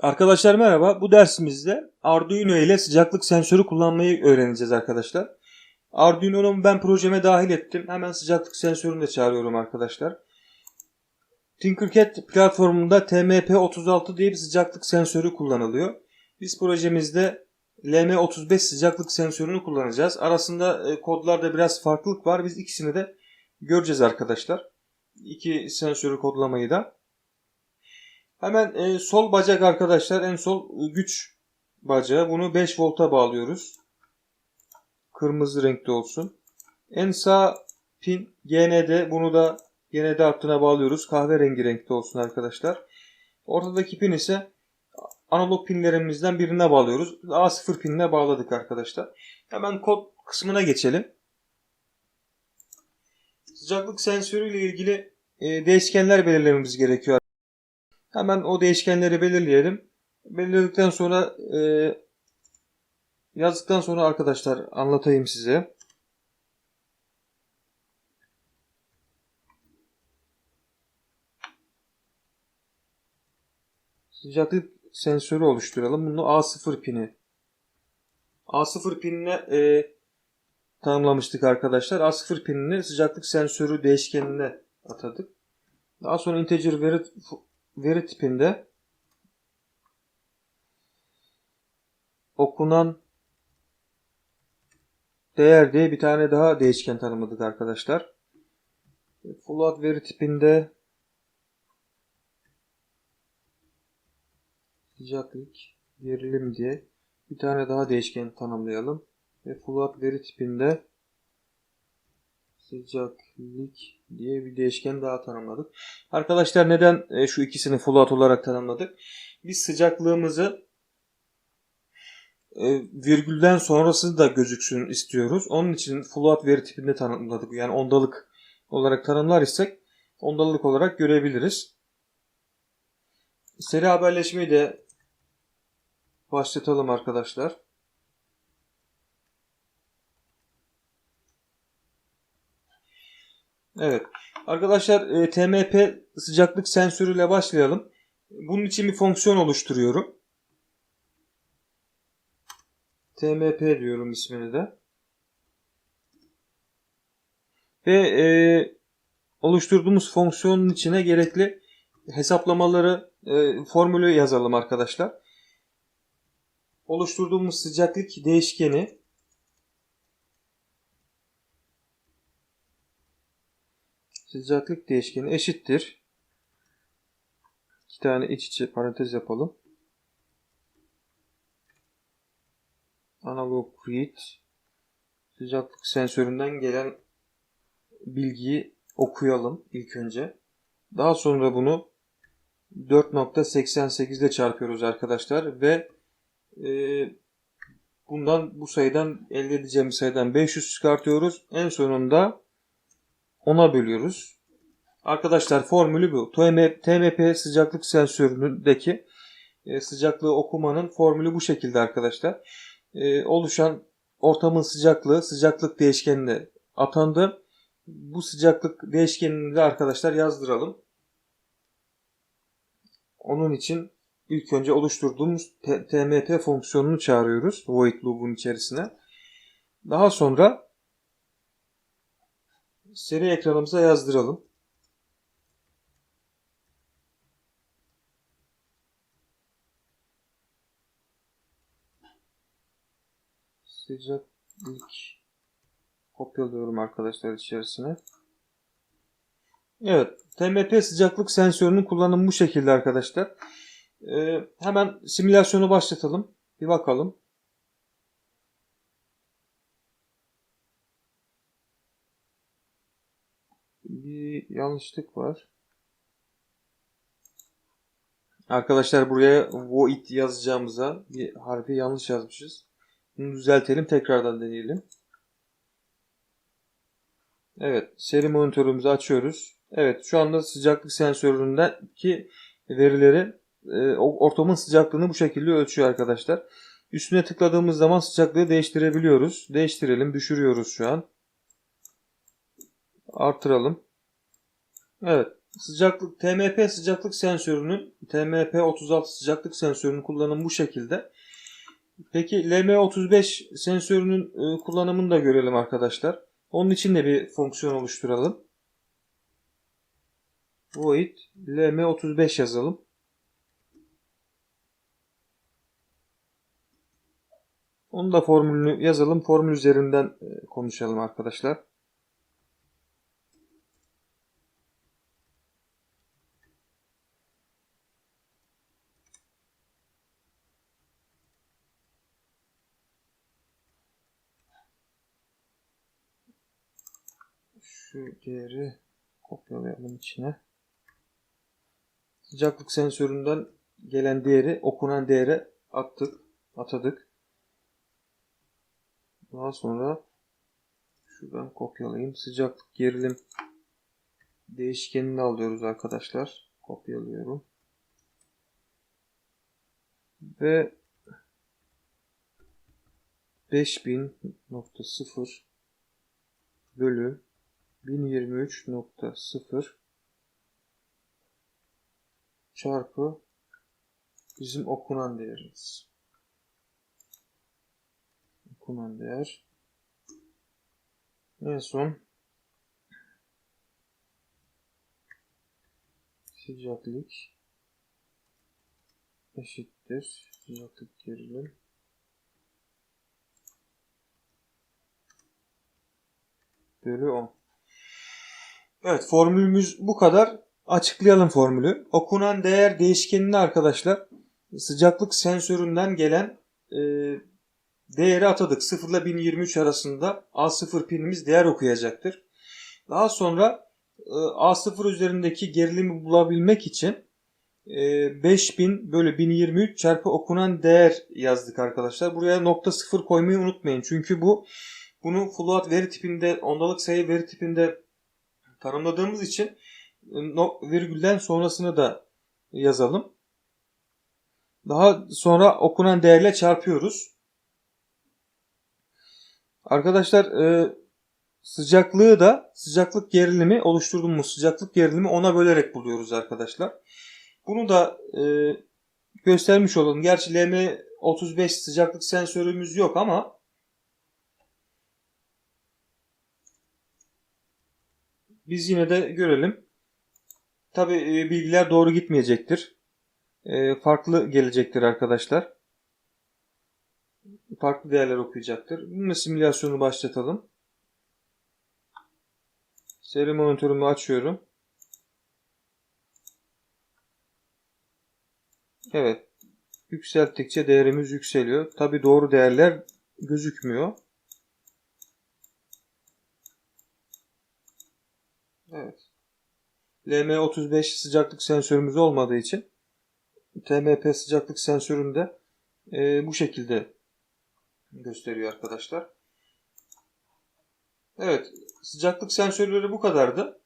Arkadaşlar merhaba. Bu dersimizde Arduino ile sıcaklık sensörü kullanmayı öğreneceğiz arkadaşlar. Arduino'nu ben projeme dahil ettim. Hemen sıcaklık sensörünü de çağırıyorum arkadaşlar. Tinkercad platformunda TMP36 diye bir sıcaklık sensörü kullanılıyor. Biz projemizde LM35 sıcaklık sensörünü kullanacağız. Arasında e, kodlarda biraz farklılık var. Biz ikisini de göreceğiz arkadaşlar. İki sensörü kodlamayı da. Hemen e, sol bacak arkadaşlar en sol e, güç bacağı. Bunu 5 volta bağlıyoruz. Kırmızı renkte olsun. En sağ pin GND. Bunu da GND hattına bağlıyoruz. Kahverengi renkte olsun arkadaşlar. Ortadaki pin ise analog pinlerimizden birine bağlıyoruz. A0 pinine bağladık arkadaşlar. Hemen kod kısmına geçelim. Sıcaklık sensörü ile ilgili e, değişkenler belirlememiz gerekiyor. Hemen o değişkenleri belirleyelim. Belirledikten sonra e, yazdıktan sonra arkadaşlar anlatayım size. Sıcaklık sensörü oluşturalım. Bunu A0 pini. A0 pinine e, tanımlamıştık arkadaşlar. A0 pinini sıcaklık sensörü değişkenine atadık. Daha sonra integer veri veri tipinde okunan değer diye bir tane daha değişken tanımladık arkadaşlar. Float veri tipinde sıcaklık gerilim diye bir tane daha değişken tanımlayalım. Ve float veri tipinde sıcaklık diye bir değişken daha tanımladık. Arkadaşlar neden e, şu ikisini float olarak tanımladık? Biz sıcaklığımızı e, virgülden sonrası da gözüksün istiyoruz. Onun için float veri tipinde tanımladık. Yani ondalık olarak tanımlar isek ondalık olarak görebiliriz. Seri haberleşmeyi de başlatalım arkadaşlar. Evet. Arkadaşlar e, TMP sıcaklık sensörüyle başlayalım. Bunun için bir fonksiyon oluşturuyorum. TMP diyorum ismini de. Ve e, oluşturduğumuz fonksiyonun içine gerekli hesaplamaları, e, formülü yazalım arkadaşlar. Oluşturduğumuz sıcaklık değişkeni sıcaklık değişkeni eşittir. İki tane iç içe parantez yapalım. Analog read sıcaklık sensöründen gelen bilgiyi okuyalım ilk önce. Daha sonra bunu 4.88 ile çarpıyoruz arkadaşlar ve e, bundan bu sayıdan elde edeceğimiz sayıdan 500 çıkartıyoruz. En sonunda 10'a bölüyoruz. Arkadaşlar formülü bu. TMP sıcaklık sensöründeki e, sıcaklığı okumanın formülü bu şekilde arkadaşlar. E, oluşan ortamın sıcaklığı sıcaklık değişkenine atandı. Bu sıcaklık değişkenini de arkadaşlar yazdıralım. Onun için ilk önce oluşturduğumuz TMP fonksiyonunu çağırıyoruz void loop'un içerisine. Daha sonra seri ekranımıza yazdıralım. Sıcaklık kopyalıyorum arkadaşlar içerisine. Evet, TMP sıcaklık sensörünün kullanımı bu şekilde arkadaşlar. Ee, hemen simülasyonu başlatalım. Bir bakalım. Bir yanlışlık var. Arkadaşlar buraya void yazacağımıza bir harfi yanlış yazmışız. Bunu düzeltelim. Tekrardan deneyelim. Evet. Seri monitörümüzü açıyoruz. Evet. Şu anda sıcaklık sensöründeki verileri e, ortamın sıcaklığını bu şekilde ölçüyor arkadaşlar. Üstüne tıkladığımız zaman sıcaklığı değiştirebiliyoruz. Değiştirelim. Düşürüyoruz şu an. Artıralım. Evet. sıcaklık TMP sıcaklık sensörünün TMP36 sıcaklık sensörünün kullanımı bu şekilde. Peki LM35 sensörünün e, kullanımını da görelim arkadaşlar. Onun için de bir fonksiyon oluşturalım. Void LM35 yazalım. Onun da formülünü yazalım. Formül üzerinden e, konuşalım arkadaşlar. Şu değeri kopyalayalım içine. Sıcaklık sensöründen gelen değeri okunan değere attık, atadık. Daha sonra şuradan kopyalayayım. Sıcaklık gerilim değişkenini alıyoruz arkadaşlar. Kopyalıyorum. Ve 5000.0 bölü 1023.0 çarpı bizim okunan değerimiz. Okunan değer. En son sıcaklık eşittir sıcaklık gerilim bölü 10. Evet formülümüz bu kadar. Açıklayalım formülü. Okunan değer değişkenini arkadaşlar sıcaklık sensöründen gelen e, değeri atadık. 0 ile 1023 arasında A0 pinimiz değer okuyacaktır. Daha sonra e, A0 üzerindeki gerilimi bulabilmek için e, 5000 bölü 1023 çarpı okunan değer yazdık arkadaşlar. Buraya nokta 0 koymayı unutmayın. Çünkü bu bunu float veri tipinde, ondalık sayı veri tipinde tanımladığımız için e, virgülden sonrasını da yazalım. Daha sonra okunan değerle çarpıyoruz. Arkadaşlar e, sıcaklığı da sıcaklık gerilimi oluşturduğumuz sıcaklık gerilimi ona bölerek buluyoruz arkadaşlar. Bunu da e, göstermiş olalım. Gerçi LM35 sıcaklık sensörümüz yok ama biz yine de görelim. Tabi e, bilgiler doğru gitmeyecektir. E, farklı gelecektir arkadaşlar. Farklı değerler okuyacaktır. Bunun simülasyonu başlatalım. Seri monitörümü açıyorum. Evet. Yükselttikçe değerimiz yükseliyor. Tabi doğru değerler gözükmüyor. Evet. LM35 sıcaklık sensörümüz olmadığı için TMP sıcaklık sensöründe e, bu şekilde gösteriyor arkadaşlar. Evet. Sıcaklık sensörleri bu kadardı.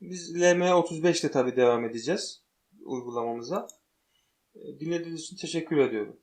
Biz LM35 ile tabi devam edeceğiz uygulamamıza. Dinlediğiniz için teşekkür ediyorum.